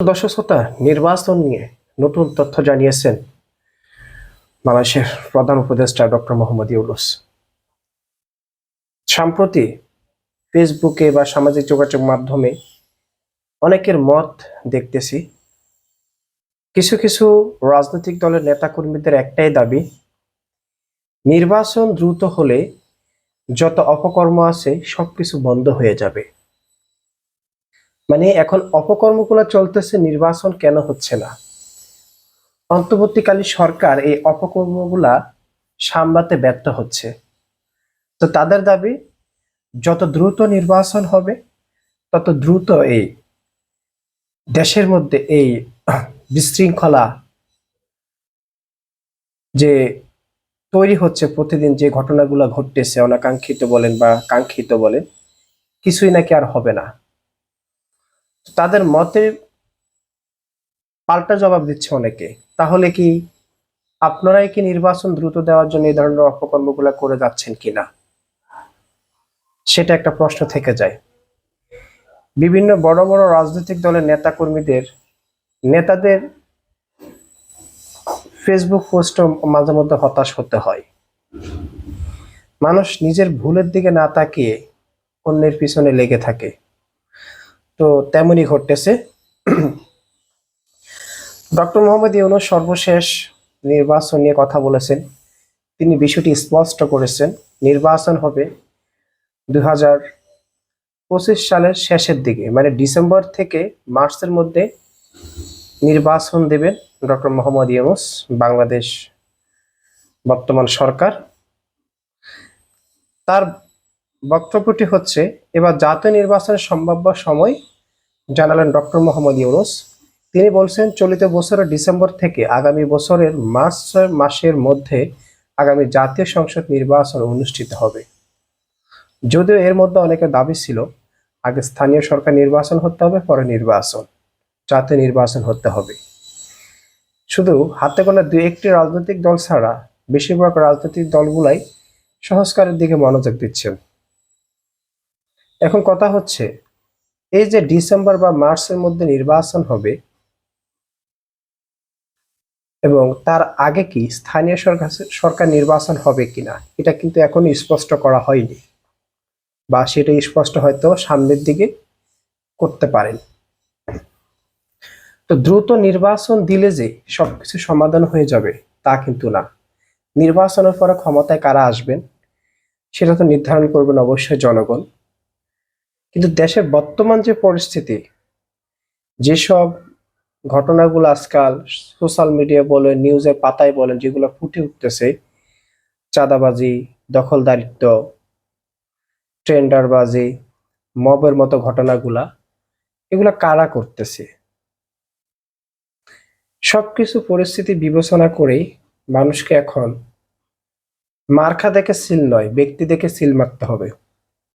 দর্শক শ্রোতা নির্বাচন নিয়ে নতুন তথ্য জানিয়েছেন বাংলাদেশের প্রধান উপদেষ্টা ডক্টর মোহাম্মদ ইউলুস সম্প্রতি ফেসবুকে বা সামাজিক যোগাযোগ মাধ্যমে অনেকের মত দেখতেছি। কিছু কিছু রাজনৈতিক দলের নেতাকর্মীদের একটাই দাবি, নির্বাচন দ্রুত হলে যত অপকর্ম আছে সবকিছু বন্ধ হয়ে যাবে। মানে এখন অপকর্মগুলো চলতেছে, নির্বাচন কেন হচ্ছে না? অন্তর্বর্তীকালীন সরকার এই অপকর্মগুলা সামলাতে ব্যর্থ হচ্ছে। তো তাদের দাবি, যত দ্রুত নির্বাচন হবে, তত দ্রুত এই দেশের মধ্যে এই বিশৃঙ্খলা যে তৈরি হচ্ছে প্রতিদিন যে ঘটনাগুলো ঘটতেছে, অনাকাঙ্ক্ষিত বলেন বা কাঙ্ক্ষিত বলেন, কিছুই নাকি আর হবে না। তাদের মতে পাল্টা জবাব দিচ্ছে অনেকে। তাহলে কি আপনারাই কি নির্বাচন দ্রুত দেওয়ার জন্য এই ধরনের অপকর্মগুলো করে যাচ্ছেন কিনা? সেটা একটা প্রশ্ন থেকে যায়। বিভিন্ন বড় বড় রাজনৈতিক দলের নেতা কর্মীদের নেতাদের ফেসবুক পোস্টও মাঝে মধ্যে হতাশ হতে হয়। মানুষ নিজের ভুলের দিকে না তাকিয়ে অন্যের পিছনে লেগে থাকে। তো তেমনই ঘটতেছে। ডক্টর মোহাম্মদ ইউনুস সর্বশেষ নির্বাচন নিয়ে কথা বলেছেন। তিনি বিষয়টি স্পষ্ট করেছেন, নির্বাচন হবে দু পঁচিশ সালের শেষের দিকে মানে ডিসেম্বর থেকে মার্চের মধ্যে নির্বাচন দেবেন ডক্টর মোহাম্মদ ইউনুস, বাংলাদেশ বর্তমান সরকার। তার বক্তব্যটি হচ্ছে, এবার জাতীয় নির্বাচনের সম্ভাব্য সময় জানালেন ডক্টর মোহাম্মদ ইউনুস। তিনি বলছেন, চলিত বছরের ডিসেম্বর থেকে আগামী বছরের মার্চ মাসের মধ্যে আগামী জাতীয় সংসদ নির্বাচন অনুষ্ঠিত হবে। যদিও এর মধ্যে অনেকের দাবি ছিল, আগে স্থানীয় সরকার নির্বাচন হতে হবে, পরে নির্বাচন, জাতীয় নির্বাচন হতে হবে। শুধু হাতে গোনা দুই একটি রাজনৈতিক দল ছাড়া বেশিরভাগ রাজনৈতিক দলগুলাই সংস্কারের দিকে মনোযোগ দিচ্ছেন। এখন কথা হচ্ছে, এই যে ডিসেম্বর বা মার্চের মধ্যে নির্বাচন হবে, এবং তার আগে কি স্থানীয় সরকার সরকার নির্বাচন হবে কিনা, এটা কিন্তু এখন স্পষ্ট করা হয়নি বা সেটা স্পষ্ট হয়তো সামনের দিকে করতে পারেন। তো দ্রুত নির্বাচন দিলে যে সবকিছু সমাধান হয়ে যাবে, তা কিন্তু না। নির্বাচনের পরে ক্ষমতায় কারা আসবেন, সেটা তো নির্ধারণ করবেন অবশ্যই জনগণ। কিন্তু দেশের বর্তমান যে পরিস্থিতি, যেসব ঘটনাগুলো আজকাল সোশ্যাল মিডিয়া বলে নিউজের পাতায় বলেন, যেগুলো ফুটে উঠতেছে, চাঁদাবাজি, দখলদারিত্ব ট্রেন্ডারবাজি মবের মতো ঘটনাগুলা, এগুলা কারা করতেছে? সবকিছু পরিস্থিতি বিবেচনা করেই মানুষকে এখন মার্কা দেখে সিল নয়, ব্যক্তি দেখে সিল মারতে হবে।